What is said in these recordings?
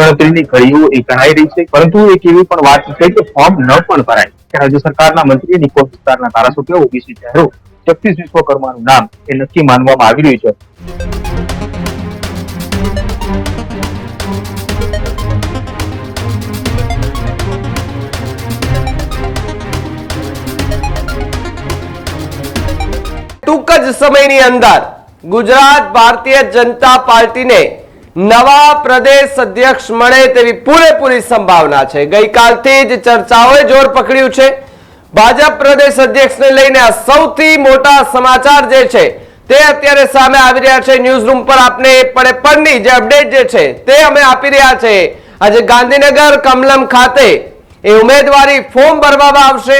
ગણતરીની ઘડીઓ એ ગણાઈ રહી છે. પરંતુ એક એવી પણ વાત છે કે ફોર્મ ન પણ ભરાય. રાજ્ય સરકારના મંત્રી નિકોલ વિસ્તારના ધારાસભ્ય ઓબીસી ચહેરો જગદીશ વિશ્વકર્માનું નામ એ નક્કી માનવામાં આવી રહ્યું છે. ટૂંક જ સમયની અંદર ગુજરાત ભારતીય જનતા પાર્ટીને નવા પ્રદેશ અધ્યક્ષ મળે તેવી પૂરેપૂરી સંભાવના છે. ગઈકાલથી જ ચર્ચાઓએ જોર પકડ્યું છે. ભાજપ પ્રદેશ અધ્યક્ષને લઈને આ સૌથી મોટા સમાચાર જે છે તે અત્યારે સામે આવી રહ્યા છે. ન્યૂઝ રૂમ પર આપને પડે પડની જે અપડેટ જે છે તે અમે આપી રહ્યા છે. આજે ગાંધીનગર કમલમ ખાતે એ ઉમેદવારી ફોર્મ ભરવામાં આવશે.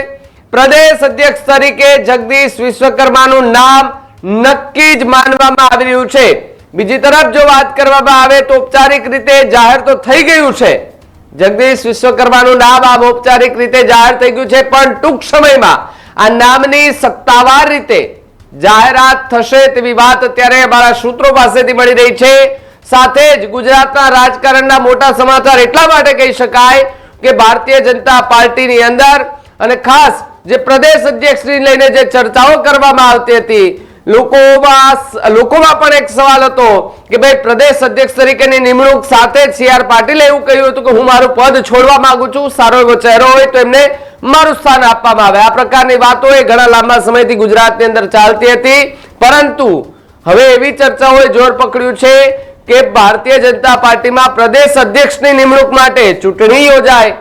પ્રદેશ અધ્યક્ષ તરીકે જગદીશ વિશ્વકર્માનું નામ નક્કી જ માનવામાં આવી રહ્યું છે. બીજી તરફ જો વાત કરવામાં આવે તો ઔપચારિક રીતે જાહેર તો થઈ ગયું છે. જગદીશ વિશ્વકર્માનું નામ આમ ઔપચારિક રીતે જાહેર થઈ ગયું છે, પણ ટૂંક સમયમાં આ નામની સત્તાવાર રીતે જાહેરાત થશે તેવી વાત અત્યારે અમારા સૂત્રો પાસેથી મળી રહી છે. સાથે જ ગુજરાતના રાજકારણના મોટા સમાચાર એટલા માટે કહી શકાય કે ભારતીય જનતા પાર્ટીની અંદર અને ખાસ જે પ્રદેશ અધ્યક્ષની લઈને જે ચર્ચાઓ કરવામાં આવતી હતી લોકોમાં લોકોમાં પણ એક સવાલ હતો કે ભાઈ પ્રદેશ અધ્યક્ષ તરીકેની નિમણૂક સાથે જ સીઆર પાટીલે એવું કહ્યું હતું કે હું મારું પદ છોડવા માંગુ છું, સારો એવો ચહેરો હોય તો એમને મારું સ્થાન આપવામાં આવે. આ પ્રકારની વાતો એ ઘણા લાંબા સમયથી ગુજરાતની અંદર ચાલતી હતી. પરંતુ હવે એવી ચર્ચાઓએ જોર પકડ્યું છે કે ભારતીય જનતા પાર્ટીમાં પ્રદેશ અધ્યક્ષની નિમણૂક માટે ચૂંટણી યોજાય.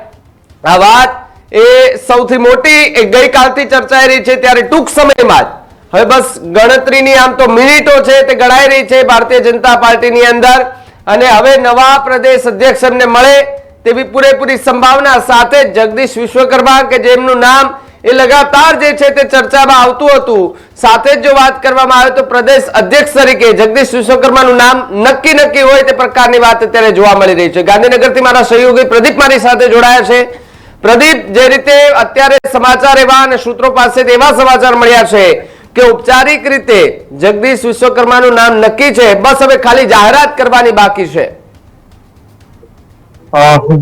આ વાત એ સૌથી મોટી ગઈકાલથી ચર્ચાઈ રહી છે, ત્યારે ટૂંક સમયમાં જ હવે બસ ગણતરીની આમ તો મિનિટો છે, તે ગણાઈ રહી છે ભારતીય જનતા પાર્ટીની અંદર. અને હવે નવા પ્રદેશ અધ્યક્ષ એમને મળે તેવી પૂરેપૂરી સંભાવના સાથે જગદીશ વિશ્વકર્મા, કે જેમનું નામ એ લગાતાર જે છે તે ચર્ચામાં આવતું હતું. સાથે જ જો વાત કરવામાં આવે તો પ્રદેશ અધ્યક્ષ તરીકે જગદીશ વિશ્વકર્માનું નામ નક્કી નક્કી હોય તે પ્રકારની વાત અત્યારે જોવા મળી રહી છે. ગાંધીનગરથી મારા સહયોગી પ્રદીપ મારી સાથે જોડાયા છે. પ્રદીપ, જે રીતે અત્યારે સમાચાર એવા અને સૂત્રો પાસેથી એવા સમાચાર મળ્યા છે કે ઔપચારિક રીતે જગદીશ વિશ્વકર્માનું નામ નક્કી છે. બસ હવે ખાલી જાહેરાત કરવાની બાકી છે.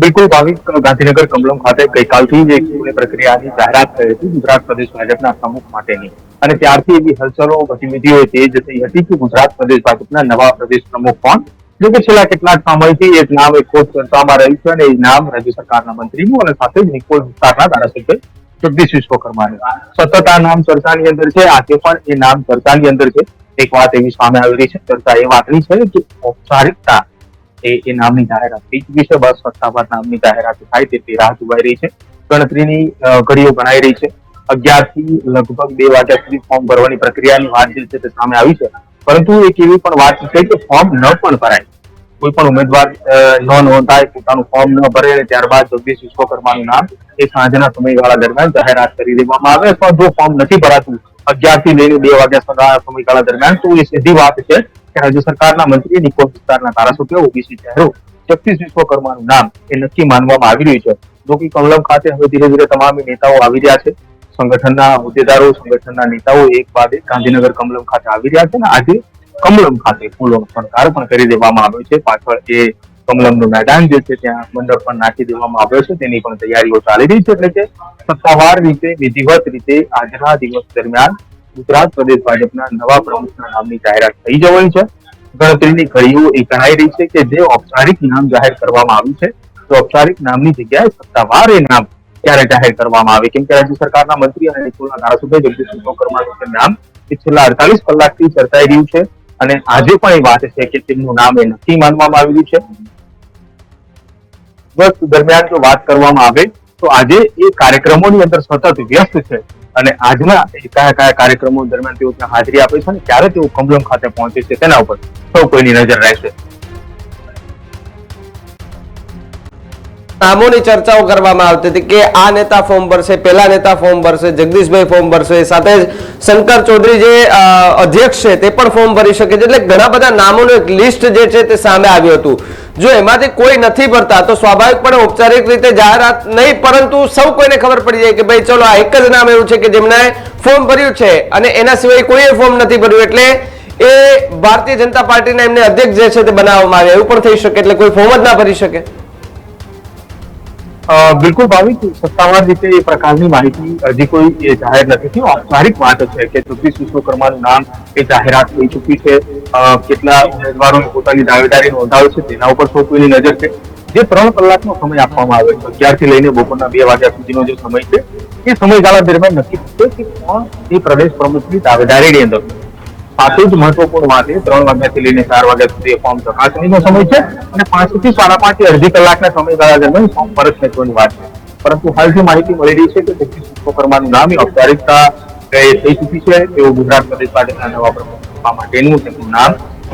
બિલકુલ ભાવિક ગાંધીનગર કમલમ ખાતે ગઈકાલથી જ એક પ્રક્રિયાની જાહેરાત થઈ હતી. ગુજરાત પ્રદેશ ભાજપના પ્રમુખ માટેની. અને ત્યારથી એવી હલચલો, ગતિવિધિઓ તેજ થઈ હતી કે ગુજરાત પ્રદેશ ભાજપના નવા પ્રદેશ પ્રમુખ કોણ? જો કે છેલ્લા કેટલાક સમયથી એક નામ એક ખોટ ચર્ચામાં રહ્યું છે અને એ નામ રાજ્ય સરકારના મંત્રીનું અને સાથે જ નિકોલ વિસ્તારના ધારાસભ્ય જગદીશ વિશ્વકર્માનું. સતત આ નામ ચર્ચાની અંદર છે, આજે પણ એ નામ ચર્ચાની અંદર છે. એક વાત એવી સામે આવી રહી છે, ચર્ચા એ વાતની છે કે ઔપચારિકતા એ એ નામની જાહેરાત થઈ ચૂકી બસ સત્તાવાર નામની જાહેરાત થાય તેટલી રાહ જોવાઈ રહી છે. ગણતરીની ઘડીઓ ગણાઈ રહી છે. અગિયારથી લગભગ બે વાગ્યા સુધી ફોર્મ ભરવાની પ્રક્રિયાની વાત જે છે તે સામે આવી છે. પરંતુ એક એવી પણ વાત છે કે ફોર્મ ન પણ ભરાય. કોઈ પણ ઉમેદવાર ન નોંધાય, પોતાનું ફોર્મ ન ભરે, ત્યારબાદ જગદીશ વિશ્વકર્માનું નામ એ સાંજના સમયગાળા દરમિયાન જાહેરાત કરી દેવામાં આવે. અથવા જો ફોર્મ નથી ભરાતું અગિયારથી લઈને બે વાગ્યા સમયગાળા દરમિયાન, તો એ સીધી વાત છે કે રાજ્ય સરકારના મંત્રી નિકોલ વિસ્તારના ધારાસભ્ય, ઓબીસી ચહેરો જગદીશ વિશ્વકર્માનું નામ એ નક્કી માનવામાં આવી રહ્યું છે. જો કે કમલમ ખાતે હવે ધીરે ધીરે તમામ નેતાઓ આવી રહ્યા છે. સંગઠનના હોદ્દેદારો, સંગઠનના નેતાઓ એક બાદ ગાંધીનગર કમલમ ખાતે આવી રહ્યા છે. અને આજે કમલમ ખાતે ફૂલોનો શણગાર પણ કરી દેવામાં આવ્યો છે. પાછળ એ કમલમનું મેદાન જે છે ત્યાં મંડપ પણ નાખી દેવામાં આવ્યો છે. તેની પણ તૈયારીઓ ચાલી રહી છે એટલે કે સત્તાવાર રીતે, વિધિવત રીતે આજના દિવસ દરમિયાન ગુજરાત પ્રદેશ ભાજપના નવા પ્રમુખના નામની જાહેરાત થઈ જવાની છે. ગણતરીની ઘડીઓ એ ગણાઈ રહી છે કે જે ઔપચારિક નામ જાહેર કરવામાં આવ્યું છે, તો ઔપચારિક નામની જગ્યાએ સત્તાવાર એ નામ ક્યારે જાહેર કરવામાં આવે? કેમ કે રાજ્ય સરકારના મંત્રી અને નિકોલના ધારાસભ્ય જગદીશ નામ એ છેલ્લા અડતાલીસ કલાકથી ચર્ચાઈ રહ્યું છે. અને આજે પણ એ વાત છે કે તેમનું નામ એ નથી માનવામાં આવેલું છે. બસ દરમિયાન જો વાત કરવામાં આવે, તો આજે એ કાર્યક્રમોની અંદર સતત વ્યસ્ત છે અને આજના કયા કયા કાર્યક્રમો દરમિયાન તેઓ ત્યાં હાજરી આપે છે અને ક્યારે તેઓ કમલમ ખાતે પહોંચે છે તેના ઉપર સૌ કોઈની નજર રહેશે. નામોની ચર્ચાઓ કરવામાં આવતી હતી કે આ નેતા ફોર્મ ભરશે, પેલા નેતા ફોર્મ ભરશે, જગદીશભાઈ ફોર્મ ભરશે, સાથે શંકર ચૌધરી જે અધ્યક્ષ છે તે પણ ફોર્મ ભરી શકે છે. એટલે ઘણા બધા નામોનું એક લિસ્ટ જે છે તે સામે આવ્યું હતું. જો એમાંથી કોઈ નથી ભરતા, તો સ્વાભાવિકપણે ઔપચારિક રીતે જાહેરાત નહીં, પરંતુ સૌ કોઈને ખબર પડી જાય કે ભાઈ, ચલો, આ એક જ નામ એવું છે કે જેમણે ફોર્મ ભર્યું છે અને એના સિવાય કોઈએ ફોર્મ નથી ભર્યું. એટલે એ ભારતીય જનતા પાર્ટીના એમને અધ્યક્ષ જે છે તે બનાવવામાં આવે એવું પણ થઈ શકે, એટલે કોઈ ફોર્મ જ ના ભરી શકે. બિલકુલ ભાવિક સત્તાવાર રીતે એ પ્રકારની માહિતી હજી કોઈ જાહેર નથી થઈ ઔપચારિક વાત છે કે જગદીશ વિશ્વકર્માનું નામ એ જાહેરાત થઈ ચૂકી છે. કેટલા ઉમેદવારોએ પોતાની દાવેદારી નોંધાવી છે તેના ઉપર સૌ નજર છે. જે ત્રણ કલાકનો સમય આપવામાં આવ્યો છે. અગિયારથી લઈને બપોરના બે વાગ્યા સુધીનો જે સમય છે, એ સમયગાળા દરમિયાન નક્કી થશે કે કોણ એ પ્રદેશ પ્રમુખની દાવેદારીની અંદર. સાથે જ મહત્વપૂર્ણ વાત એ, ત્રણ વાગ્યાથી લઈને ચાર વાગ્યા સુધી ફોર્મ ચકાસણીનો સમય છે અને પાંચથી સાડા પાંચ અડધી કલાકના સમયગાળા દરમિયાન ફોર્મ પરત ખેંચવાની વાત છે. પરંતુ હાલ જે માહિતી મળી રહી છે કે જગદીશ વિશ્વકર્માનું નામ ઔપચારિકતા થઈ ચૂકી છે. તેઓ ગુજરાત પ્રદેશ પાર્ટીના નવા પ્રમુખ માટેનું તેમનું નામ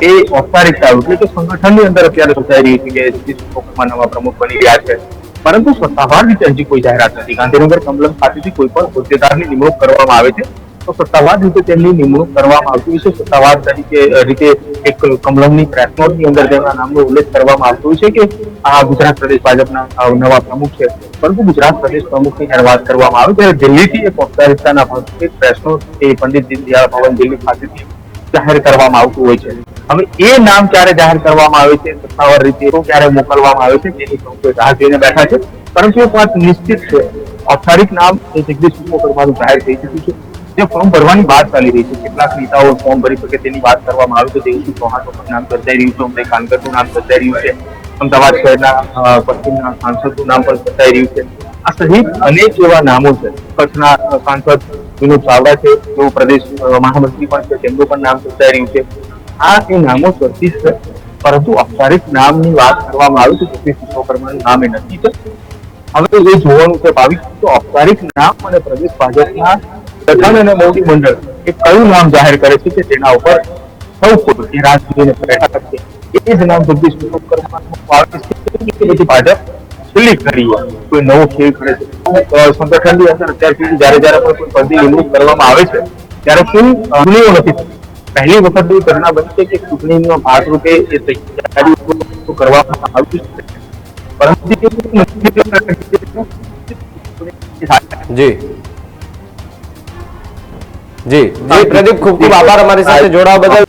એ ઔપચારિકતા એટલે કે સંગઠનની અંદર અત્યારે સૂચાઈ રહી છે કે જગદીશ વિશ્વકર્મા નવા પ્રમુખ બની રહ્યા છે. પરંતુ સત્તાવાર રીતે હજી કોઈ જાહેરાત નથી. ગાંધીનગર કમલમ ખાતેથી કોઈ પણ હોદ્દેદારની નિમણૂક કરવામાં આવે છે. તો સત્તાવાર રીતે તેમની નિમણૂક કરવામાં આવતી છે. સત્તાવાર તરીકે રીતે એક કમલમની પ્રેસ નોટની અંદર તેમના નામનો ઉલ્લેખ કરવામાં આવતો છે કે આ ગુજરાત પ્રદેશ ભાજપના નવા પ્રમુખ છે. પરંતુ ગુજરાત પ્રદેશ પ્રમુખની જ્યારે વાત કરવામાં આવે ત્યારે દિલ્હીથી એક ઔપચારિકતાના ભાગરૂપે પ્રેસ નોટ એ પંડિત દીનદયાળ ભવન દિલ્હી ખાતેથી જાહેર કરવામાં આવતું હોય છે. હવે એ નામ ક્યારે જાહેર કરવામાં આવે છે? સત્તાવાર રીતે ક્યારે મોકલવામાં આવે છે? તેની કોઈ રાહ જોઈને બેઠા છે. પરંતુ એક વાત નિશ્ચિત છે. ઔપચારિક નામ એ જગદીશ વિશ્વકર્માનું જાહેર થઈ ચુક્યું છે. જે ફોર્મ ભરવાની વાત ચાલી રહી છે. કેટલાક નેતાઓ ફોર્મ ભરી શકે તેની વાત કરવામાં આવી તો દેવજી ચૌહાણનું નામ ચર્ચાઈ રહ્યું છે? ઉમરે કાનગરનું નામ ચર્ચાઈ રહ્યું છે. અમદાવાદ શહેરના પશ્ચિમના સાંસદનું નામ પણ ચર્ચાઈ રહ્યું છે. આ સહિત અનેક એવા નામો છે. કચ્છના સાંસદ વિનોદ ચાવડા છે. તેઓ પ્રદેશ મહામંત્રી પણ છે. તેમનું પણ નામ ચર્ચાઈ રહ્યું છે. આ એ નામો ચર્ચિત છે. પરંતુ ઔપચારિક નામની વાત કરવામાં આવી તો જગદીશ વિશ્વકર્માનું નામ એ નથી. છે હવે એ જોવાનું છે, ભાવિક, તો ઔપચારિક નામ અને પ્રદેશ ભાજપના પ્રધાન અને મોવડી મંડળ એ કયું નામ જાહેર કરે છે કે તેના ઉપર સૌ કોઈ જે રાજકીય બેઠા છે એ જ નામ જગદીશ વિશ્વકર્માનું આવે છે. કે જેથી ભાજપ છેલ્લી ઘડીએ કોઈ નવો ખેલ કરે છે. અ, સંગઠનની અંદર અત્યાર સુધી જ્યારે જ્યારે પણ કોઈ પદની નિમણૂક કરવામાં આવે છે ત્યારે કોઈ ચૂંટણીઓ નથી થતી. પહેલી વખત એવી ઘટના બની છે કે ચૂંટણીના ભાગરૂપે એ તૈયારી કરવામાં આવી છે. પરંતુ જી. જી. જી પ્રદીપ ખૂબ ખૂબ આભાર અમારી સાથે જોડાવા બદલ.